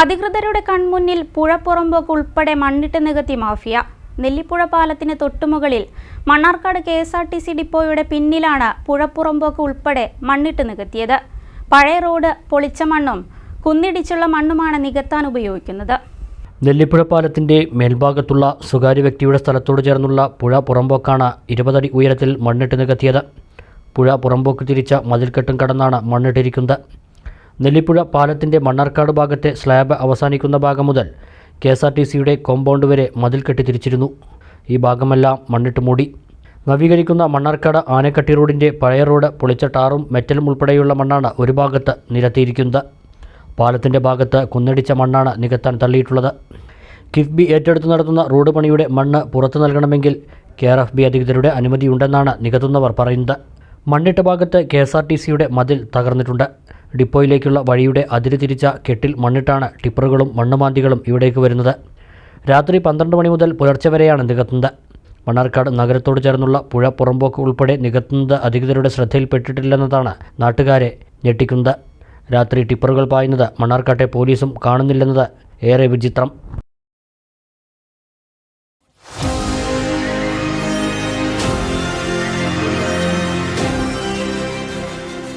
അധികൃതരുടെ കൺമുന്നിൽ പുഴപ്പുറമ്പോക്ക് ഉൾപ്പെടെ മണ്ണിട്ട് നികത്തി മാഫിയ. നെല്ലിപ്പുഴ പാലത്തിന് തൊട്ടുമുകളിൽ Mannarkkad K S R T C ഡിപ്പോയുടെ പിന്നിലാണ് പുഴപ്പുറമ്പോക്ക് ഉൾപ്പെടെ മണ്ണിട്ട് നികത്തിയത്. പഴയ റോഡ് പൊളിച്ച മണ്ണും കുന്നിടിച്ചുള്ള മണ്ണുമാണ് നികത്താൻ ഉപയോഗിക്കുന്നത്. നെല്ലിപ്പുഴ പാലത്തിന്റെ മേൽഭാഗത്തുള്ള സ്വകാര്യ വ്യക്തിയുടെ സ്ഥലത്തോട് ചേർന്നുള്ള പുഴ പുറമ്പോക്കാണ് ഇരുപതടി ഉയരത്തിൽ മണ്ണിട്ട് നികത്തിയത്. പുഴ പുറമ്പോക്ക് തിരിച്ച മതിൽക്കെട്ടും കടന്നാണ് മണ്ണിട്ടിരിക്കുന്നത്. നെല്ലിപ്പുഴ പാലത്തിന്റെ മണ്ണാർക്കാട് ഭാഗത്തെ സ്ലാബ് അവസാനിക്കുന്ന ഭാഗം മുതൽ കെ എസ് ആർ ടി സിയുടെ കോമ്പൗണ്ട് വരെ മതിൽ കെട്ടി തിരിച്ചിരുന്നു ഈ ഭാഗമെല്ലാം മണ്ണിട്ട് മൂടി. നവീകരിക്കുന്ന മണ്ണാർക്കാട് ആനക്കട്ടി റോഡിന്റെ പഴയ റോഡ് പൊളിച്ച ടാറും മെറ്റലും ഉൾപ്പെടെയുള്ള മണ്ണാണ് ഒരു ഭാഗത്ത് നിരത്തിയിരിക്കുന്നത്. പാലത്തിന്റെ ഭാഗത്ത് കുന്നടിച്ച മണ്ണാണ് നികത്താൻ തള്ളിയിട്ടുള്ളത്. കിഫ്ബി ഏറ്റെടുത്ത് നടത്തുന്ന റോഡ് പണിയുടെ മണ്ണ് പുറത്തു നൽകണമെങ്കിൽ കെ ആർ എഫ് ബി അധികൃതരുടെ അനുമതിയുണ്ടെന്നാണ് നികത്തുന്നവർ പറയുന്നത്. മണ്ണിട്ട ഭാഗത്ത് കെ എസ് ആർ ടി സിയുടെ മതിൽ തകർന്നിട്ടുണ്ട്. ഡിപ്പോയിലേക്കുള്ള വഴിയുടെ അതിരുതിരിച്ച കെട്ടിൽ മണ്ണിട്ടാണ് ടിപ്പറുകളും മണ്ണുമാന്തികളും ഇവിടേക്ക് വരുന്നത്. രാത്രി പന്ത്രണ്ട് മണി മുതൽ പുലർച്ചെ വരെയാണ് നികത്തുന്നത്. മണ്ണാർക്കാട് നഗരത്തോട് ചേർന്നുള്ള പുഴ പുറമ്പോക്ക് ഉൾപ്പെടെ നികത്തുന്നത് അധികൃതരുടെ ശ്രദ്ധയിൽപ്പെട്ടിട്ടില്ലെന്നതാണ് നാട്ടുകാരെ ഞെട്ടിക്കുന്നത്. രാത്രി ടിപ്പറുകൾ പായുന്നത് മണ്ണാർക്കാട്ടെ പോലീസും കാണുന്നില്ലെന്നത് ഏറെ വിചിത്രം.